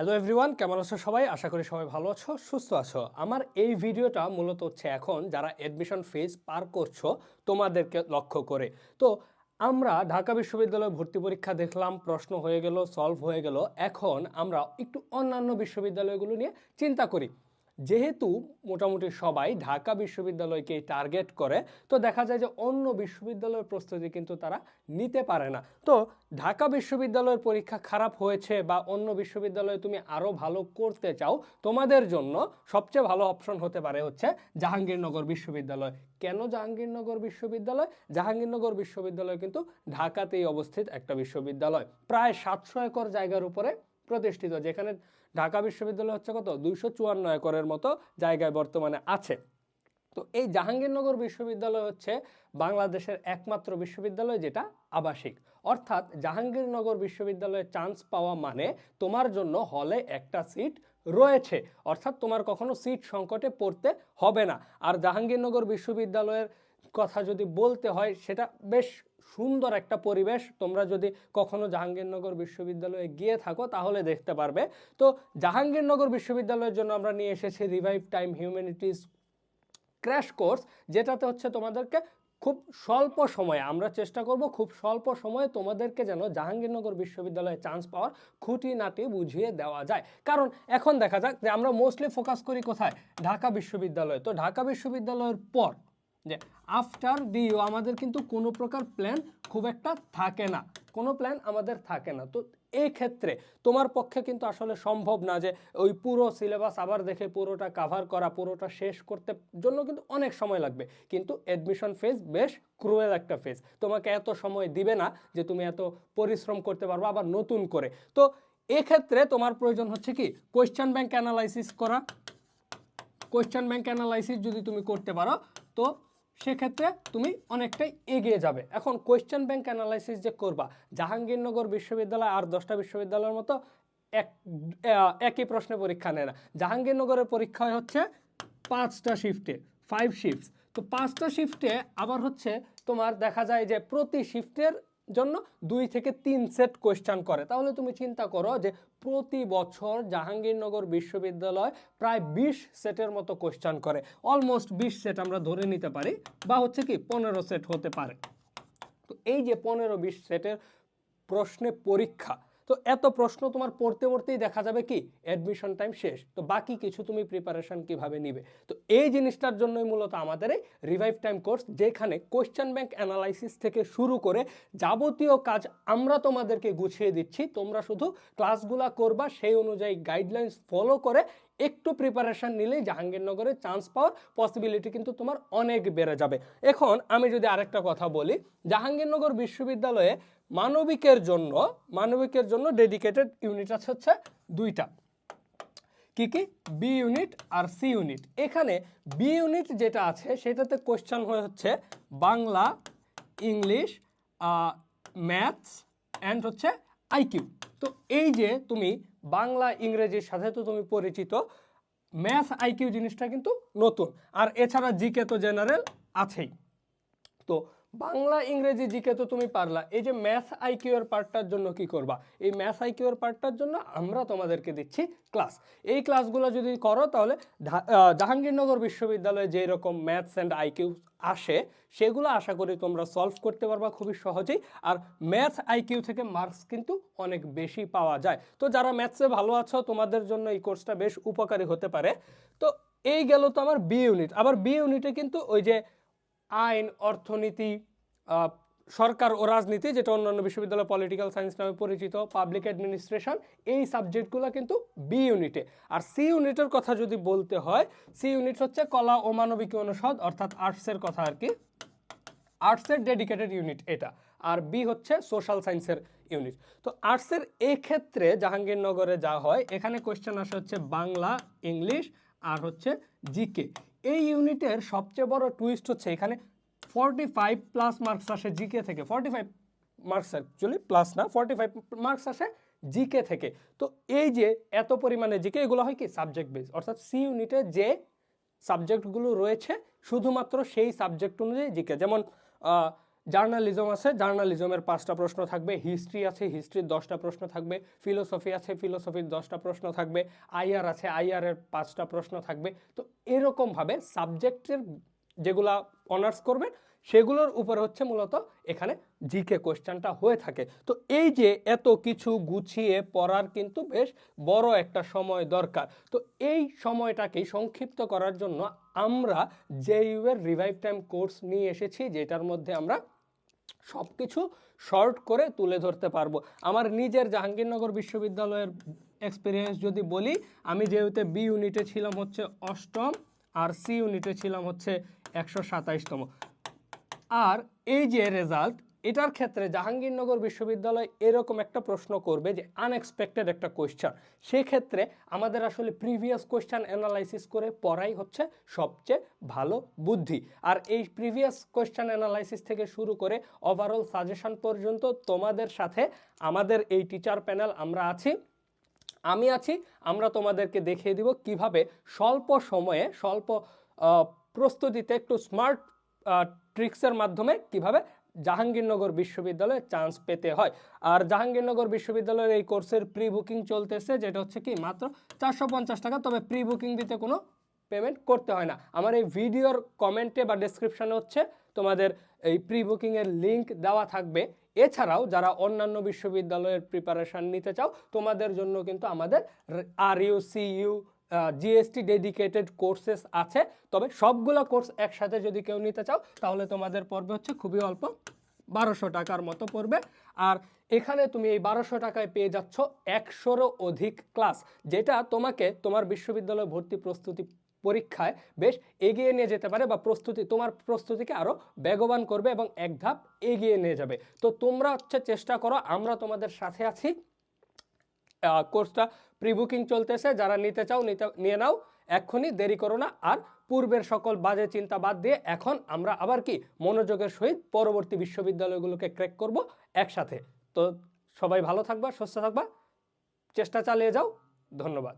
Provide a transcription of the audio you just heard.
Hello everyone কেমন আছো সবাই? আশা করি সবাই ভালো আছো, সুস্থ আছো। আমার এই ভিডিওটা মূলত হচ্ছে এখন যারা অ্যাডমিশন ফিজ পার করছ, তোমাদেরকে লক্ষ্য করে। তো আমরা ঢাকা বিশ্ববিদ্যালয়ে ভর্তি পরীক্ষা দেখলাম, প্রশ্ন হয়ে গেল সলভ হয়ে গেল। এখন আমরা একটু অন্যান্য বিশ্ববিদ্যালয়গুলো নিয়ে চিন্তা করি। যেহেতু মোটামুটি সবাই ঢাকা বিশ্ববিদ্যালয়কে টার্গেট করে, তো দেখা যায় যে অন্য বিশ্ববিদ্যালয়ের প্রস্তুতি কিন্তু তারা নিতে পারে না। তো ঢাকা বিশ্ববিদ্যালয়ের পরীক্ষা খারাপ হয়েছে বা অন্য বিশ্ববিদ্যালয়ে তুমি আরও ভালো করতে চাও, তোমাদের জন্য সবচেয়ে ভালো অপশন হতে পারে হচ্ছে জাহাঙ্গীরনগর বিশ্ববিদ্যালয়। কেন জাহাঙ্গীরনগর বিশ্ববিদ্যালয়? জাহাঙ্গীরনগর বিশ্ববিদ্যালয় কিন্তু ঢাকাতেই অবস্থিত একটা বিশ্ববিদ্যালয়। প্রায় সাতশো একর জায়গার উপরে প্রতিষ্ঠিত, যেখানে ঢাকা বিশ্ববিদ্যালয় হচ্ছে কত? দুইশো চুয়ান্ন একরের মতো জায়গায় বর্তমানে আছে। তো এই জাহাঙ্গীরনগর বিশ্ববিদ্যালয় হচ্ছে বাংলাদেশের একমাত্র বিশ্ববিদ্যালয় যেটা আবাসিক। অর্থাৎ জাহাঙ্গীরনগর বিশ্ববিদ্যালয়ে চান্স পাওয়া মানে তোমার জন্য হলে একটা সিট রয়েছে। অর্থাৎ তোমার কখনো সিট সংকটে পড়তে হবে না। আর জাহাঙ্গীরনগর বিশ্ববিদ্যালয়ের কথা যদি বলতে হয়, সেটা বেশ সুন্দর একটা পরিবেশ। তোমরা যদি কখনো জাহাঙ্গীরনগর বিশ্ববিদ্যালয়ে গিয়ে থাকো, তাহলে দেখতে পারবে। তো জাহাঙ্গীরনগর বিশ্ববিদ্যালয়ের জন্য আমরা নিয়ে এসেছি revive time humanities crash course যেটাতে হচ্ছে তোমাদেরকে খুব স্বল্প সময়ে, আমরা চেষ্টা করব খুব স্বল্প সময়ে তোমাদেরকে যেন জাহাঙ্গীরনগর বিশ্ববিদ্যালয়ে চান্স পাওয়ার খুঁটিনাটি বুঝিয়ে দেওয়া যায়। কারণ এখন দেখা যাক যে আমরা মোস্টলি ফোকাস করি কোথায়? ঢাকা বিশ্ববিদ্যালয়ে। তো ঢাকা বিশ্ববিদ্যালয়ের পর যে আফটার ডিইউ আমাদের কিন্তু কোনো প্রকার প্ল্যান খুব একটা থাকে না। কোনো প্ল্যান আমাদের থাকে না। তো এই ক্ষেত্রে তোমার পক্ষে কিন্তু আসলে সম্ভব না যে ওই পুরো সিলেবাস আবার দেখে পুরোটা কাভার করা, পুরোটা শেষ করতে জন্য কিন্তু অনেক সময় লাগবে। কিন্তু অ্যাডমিশন ফেজ বেশ ক্রুয়েল একটা ফেজ তোমাকে এত সময় দিবে না যে তুমি এত পরিশ্রম করতে পারবে আবার নতুন করে। তো এক্ষেত্রে তোমার প্রয়োজন হচ্ছে কি? কোয়েশ্চেন ব্যাংক অ্যানালাইসিস করা। কোয়েশ্চেন ব্যাংক অ্যানালাইসিস যদি তুমি করতে পারো, তো সেক্ষেত্রে তুমি অনেকটাই এগিয়ে যাবে। এখন কোয়েশ্চেন ব্যাংক অ্যানালাইসিস যে করবা, জাহাঙ্গীরনগর বিশ্ববিদ্যালয় আর দশটা বিশ্ববিদ্যালয়ের মতো এক একই প্রশ্নে পরীক্ষা নেয় না। জাহাঙ্গীরনগরের পরীক্ষা হচ্ছে পাঁচটা শিফটে ফাইভ শিফটস তো পাঁচটা শিফটে আবার হচ্ছে তোমার দেখা যায় যে প্রতি শিফটের জন্য দুই থেকে তিন সেট কোয়েশ্চান করে। তাহলে তুমি চিন্তা করো যে প্রতি বছর জাহাঙ্গীরনগর বিশ্ববিদ্যালয় প্রায় বিশ সেটের মতো কোয়েশ্চান করে। অলমোস্ট বিশ সেট আমরা ধরে নিতে পারি বা হচ্ছে কি পনেরো সেট হতে পারে। তো এই যে পনেরো, বিশ সেটের প্রশ্নে পরীক্ষা তো এত প্রশ্ন তোমার পড়তে পড়তেই দেখা যাবে কি অ্যাডমিশন টাইম শেষ। তো বাকি কিছু তুমি প্রিপারেশন কীভাবে নিবে? তো এই জিনিসটার জন্যই মূলত আমাদের এই রিভাইভ টাইম কোর্স যেখানে কোয়েশ্চেন ব্যাংক অ্যানালাইসিস থেকে শুরু করে যাবতীয় কাজ আমরা তোমাদেরকে গুছিয়ে দিচ্ছি। তোমরা শুধু ক্লাসগুলা করবা, সেই অনুযায়ী গাইডলাইন্স ফলো করে একটু প্রিপারেশন নিলেই জাহাঙ্গীরনগরে চান্স পাওয়ার পসিবিলিটি কিন্তু তোমার অনেক বেড়ে যাবে। এখন আমি যদি আরেকটা কথা বলি, জাহাঙ্গীরনগর বিশ্ববিদ্যালয়ে মানবিকের জন্য মানবিকের জন্য ডেডিকেটেড ইউনিট আছে হচ্ছে দুইটা। কি কি? বি ইউনিট আর সি ইউনিট এখানে বি ইউনিট যেটা আছে, সেটাতে কোশ্চেন হয়ে হচ্ছে বাংলা, ইংলিশ ম্যাথস অ্যান্ড হচ্ছে আইকিউ তো এই যে তুমি বাংলা ইংরেজির সাথে তো তুমি পরিচিত। ম্যাথ আইকিউ জিনিসটা কিন্তু নতুন। আর এছাড়া জিকে তো জেনারেল আছেই। তো বাংলা ইংরেজি জিকে তো তুমি পারলা। এই যে ম্যাথ আইকিউ এর পার্টটার জন্য কি করবা? এই ম্যাথ আইকিউ এর পার্টটার জন্য আমরা তোমাদেরকে দিচ্ছি ক্লাস এই ক্লাসগুলো যদি করো তাহলে জাহাঙ্গীরনগর বিশ্ববিদ্যালয়ে যেই রকম ম্যাথস অ্যান্ড আইকিউ আসে, সেগুলো আশা করি তোমরা সলভ করতে পারবা খুবই সহজেই। আর ম্যাথ আইকিউ থেকে মার্কস কিন্তু অনেক বেশি পাওয়া যায়। তো যারা ম্যাথসে ভালো আছো, তোমাদের জন্য এই কোর্সটা বেশ উপকারী হতে পারে। তো এই গেল তো আমার বি ইউনিট আবার বি ইউনিটে কিন্তু ওই যে আইন, অর্থনীতি সরকার ও রাজনীতি, যেটা অন্যান্য বিশ্ববিদ্যালয় পলিটিক্যাল সায়েন্স নামে পরিচিত, পাবলিক অ্যাডমিনিস্ট্রেশন, এই সাবজেক্টগুলো কিন্তু বি ইউনিটে। আর সি ইউনিটের কথা যদি বলতে হয়, সি ইউনিট হচ্ছে কলা ও মানবিক অনুষদ, অর্থাৎ আর্টসের কথা আর কি। আর্টসের ডেডিকেটেড ইউনিট এটা, আর বি হচ্ছে সোশ্যাল সায়েন্সের ইউনিট। তো আর্টসের ক্ষেত্রে জাহাঙ্গীরনগরে যা হয়, এখানে কোয়েশ্চেন আসে হচ্ছে বাংলা, ইংলিশ, আর হচ্ছে জিকে এই ইউনিটের সবচেয়ে বড় টুইস্ট হচ্ছে এখানে ফর্টি ফাইভ প্লাস মার্কস আসে জিকে থেকে। Forty five marks actually plus না ফর্টি ফাইভ মার্কস আসে জিকে থেকে। তো এই যে এত পরিমাণে জিকে এগুলো হয় কি? সাবজেক্ট বেস অর্থাৎ সি ইউনিটে যে সাবজেক্টগুলো রয়েছে, শুধুমাত্র সেই সাবজেক্ট অনুযায়ী জিকে যেমন জার্নালিজম আছে, জার্নালিজমের পাঁচটা প্রশ্ন থাকবে, হিস্ট্রি আছে, হিস্ট্রির দশটা প্রশ্ন থাকবে, ফিলোসফি আছে, ফিলোসফির দশটা প্রশ্ন থাকবে, আইআর আছে, আইআর এর পাঁচটা প্রশ্ন থাকবে। তো এরকমভাবে সাবজেক্টের যেগুলা অনার্স করবেন সেগুলোর উপরে হচ্ছে মূলত এখানে জিকে কোশ্চেনটা হয়ে থাকে। তো এই যে এত কিছু গুছিয়ে পড়ার কিন্তু বেশ বড় একটা সময় দরকার। তো এই সময়টাকে সংক্ষিপ্ত করার জন্য আমরা জেইউ এর রিভাইভ টাইম কোর্স নিয়ে এসেছি, যেটার মধ্যে আমরা সব কিছু শর্ট করে তুলে ধরতে পারব। আমার নিজের জাহাঙ্গীরনগর বিশ্ববিদ্যালয়ের এক্সপিরিয়েন্স যদি বলি, আমি যেহেতু বি ইউনিটে ছিলাম হচ্ছে অষ্টম আর সি ইউনিটে ছিলাম হচ্ছে একশো সাতাইশতম। আর এই যে রেজাল্ট এটার ক্ষেত্রে জাহাঙ্গীরনগর বিশ্ববিদ্যালয় এরকম একটা প্রশ্ন করবে যে আনএক্সপেক্টেড একটা কোয়েশ্চান সেক্ষেত্রে আমাদের আসলে প্রিভিয়াস কোয়েশ্চান অ্যানালাইসিস করে পড়াই হচ্ছে সবচেয়ে ভালো বুদ্ধি। আর এই প্রিভিয়াস কোয়েশ্চান অ্যানালাইসিস থেকে শুরু করে ওভারঅল সাজেশন পর্যন্ত তোমাদের সাথে আমাদের এই টিচার প্যানেল আমরা আছি। আমি আছি, আমরা তোমাদেরকে দেখিয়ে দিব কীভাবে স্বল্প সময়ে, স্বল্প প্রস্তুতিতে একটু স্মার্ট ট্রিক্সের মাধ্যমে কীভাবে জাহাঙ্গীরনগর বিশ্ববিদ্যালয়ে চান্স পেতে হয়। আর জাহাঙ্গীরনগর বিশ্ববিদ্যালয়ের এই কোর্সের প্রি বুকিং চলতেছে, যেটা হচ্ছে কি, মাত্র চারশো পঞ্চাশ টাকা, তবে প্রি বুকিং দিতে কোনো পেমেন্ট করতে হয় না। আমার এই ভিডিওর কমেন্টে বা ডেসক্রিপশনে হচ্ছে তোমাদের এই প্রি বুকিংয়ের লিঙ্ক দেওয়া থাকবে। এছাড়াও যারা অন্যান্য বিশ্ববিদ্যালয়ের প্রিপারেশন নিতে চাও, তোমাদের জন্য কিন্তু আমাদের R U C U GST dedicated courses আছে। তবে সবগুলো কোর্স একসাথে যদি কেউ নিতে চাও, তাহলে তোমাদের পড়বে হচ্ছে খুবই অল্প বারোশো টাকার মতো পড়বে। আর এখানে তুমি এই বারোশো টাকায় পেয়ে যাচ্ছ একশোরও অধিক ক্লাস যেটা তোমাকে তোমার বিশ্ববিদ্যালয় ভর্তি প্রস্তুতি পরীক্ষায় বেশ এগিয়ে নিয়ে যেতে পারে বা প্রস্তুতি, তোমার প্রস্তুতিকে আরও বেগবান করবে এবং এক ধাপ এগিয়ে নিয়ে যাবে। তো তোমরা হচ্ছে চেষ্টা করো, আমরা তোমাদের সাথে আছি। কোর্সটা প্রি বুকিং চলতেছে, যারা নিতে চাও নিয়ে নাও, এক্ষুনি দেরি করো না। আর পূর্বের সকল বাজে চিন্তা বাদ দিয়ে এখন আমরা আবার কি মনোযোগের সহিত পরবর্তী বিশ্ববিদ্যালয়গুলোকে ক্র্যাক করব একসাথে। তো সবাই ভালো থাকবা, সুস্থ থাকবা, চেষ্টা চালিয়ে যাও। ধন্যবাদ।